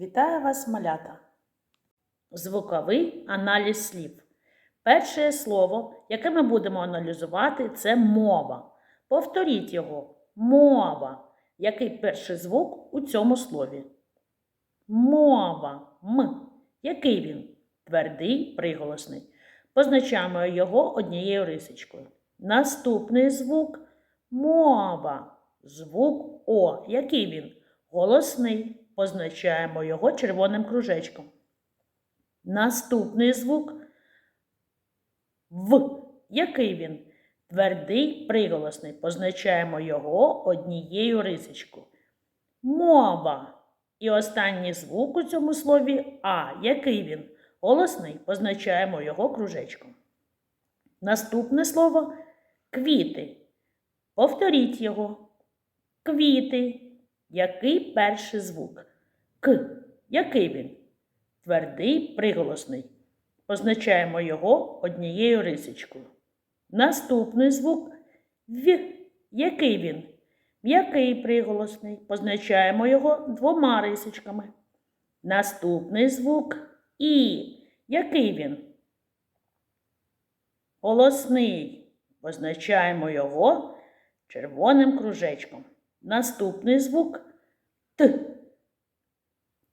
Вітаю вас, малята! Звуковий аналіз слів. Перше слово, яке ми будемо аналізувати, це мова. Повторіть його. Мова. Який перший звук у цьому слові? Мова. М. Який він? Твердий, приголосний. Позначаємо його однією рисочкою. Наступний звук мова. Звук О. Який він? Голосний. Позначаємо його червоним кружечком. Наступний звук В. Який він? Твердий приголосний. Позначаємо його однією рисочкою. Мова. І останній звук у цьому слові А. Який він? Голосний. Позначаємо його кружечком. Наступне слово квіти. Повторіть його. Квіти. Який перший звук? К. Який він? Твердий приголосний. Позначаємо його однією рисочкою. Наступний звук В. Який він? М'який приголосний. Позначаємо його двома рисочками. Наступний звук І. Який він? Голосний. Позначаємо його червоним кружечком. Наступний звук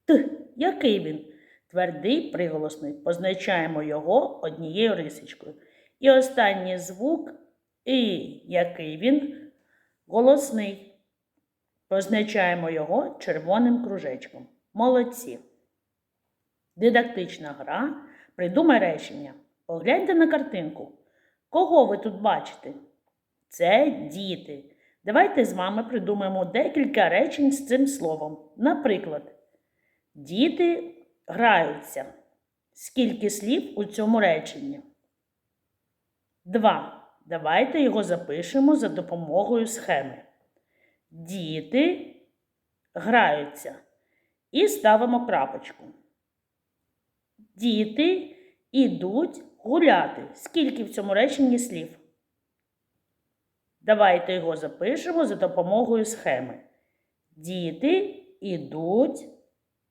Т. Який він? Твердий приголосний. Позначаємо його однією рисочкою. І останній звук І. Який він? Голосний. Позначаємо його червоним кружечком. Молодці. Дидактична гра. Придумай речення. Погляньте на картинку. Кого ви тут бачите? Це діти. Давайте з вами придумаємо декілька речень з цим словом. Наприклад, діти граються. Скільки слів у цьому реченні? Два. Давайте його запишемо за допомогою схеми. Діти граються. І ставимо крапочку. Діти ідуть гуляти. Скільки в цьому реченні слів? Давайте його запишемо за допомогою схеми. Діти ідуть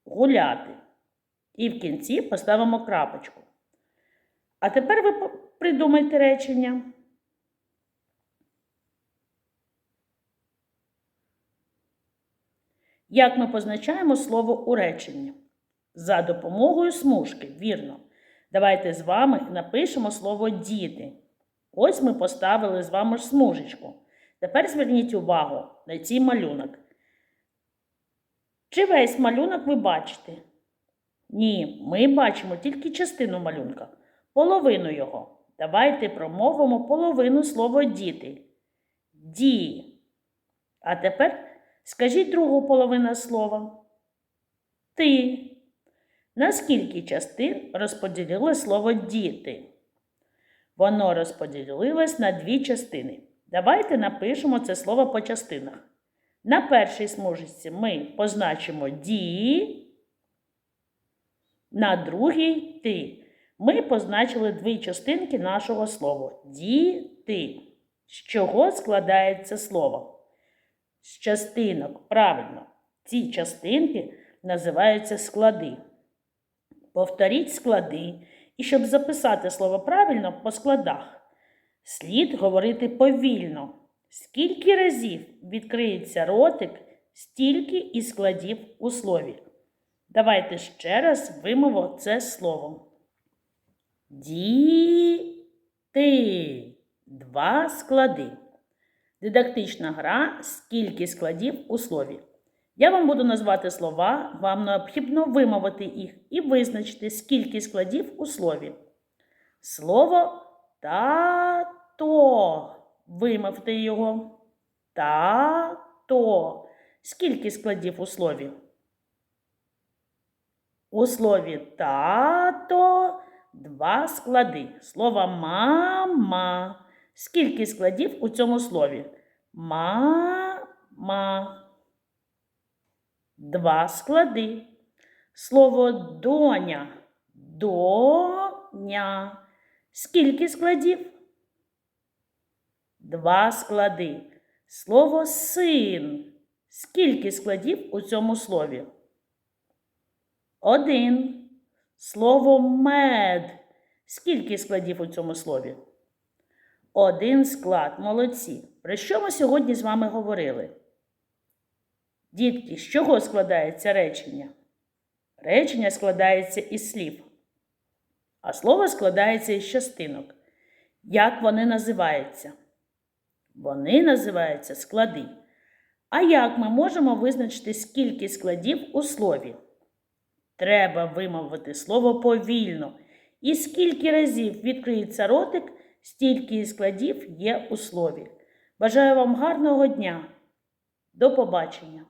гуляти. І в кінці поставимо крапочку. А тепер ви придумайте речення. Як ми позначаємо слово у реченні? За допомогою смужки, вірно. Давайте з вами напишемо слово діти. Ось ми поставили з вами смужечку. Тепер зверніть увагу на цей малюнок. Чи весь малюнок ви бачите? Ні, ми бачимо тільки частину малюнка, половину його. Давайте промовимо половину слова діти. Ді. А тепер скажіть другу половину слова. Ти. На скільки частин розподілили слово діти? Воно розподілилось на дві частини. Давайте напишемо це слово по частинах. На першій смужці ми позначимо ді, на другій ти. Ми позначили дві частинки нашого слова діти. З чого складається слово? З частинок. Правильно. Ці частинки називаються склади. Повторіть склади. І щоб записати слово правильно по складах, слід говорити повільно. Скільки разів відкриється ротик, стільки і складів у слові. Давайте ще раз вимово це слово. Діти. Два склади. Дидактична гра скільки складів у слові. Я вам буду назвати слова, вам необхідно вимовити їх і визначити, скільки складів у слові. Слово тато. Вимовте його. Тато. Скільки складів у слові? У слові тато два склади. Слово мама. Скільки складів у цьому слові? Мама. Два склади. Слово доня. Доня. Скільки складів? Два склади. Слово син. Скільки складів у цьому слові? Один. Слово мед. Скільки складів у цьому слові? Один склад. Молодці. Про що ми сьогодні з вами говорили? Дітки, з чого складається речення? Речення складається із слів, а слово складається із частинок. Як вони називаються? Вони називаються склади. А як ми можемо визначити, скільки складів у слові? Треба вимовити слово повільно. І скільки разів відкриється ротик, стільки складів є у слові. Бажаю вам гарного дня. До побачення!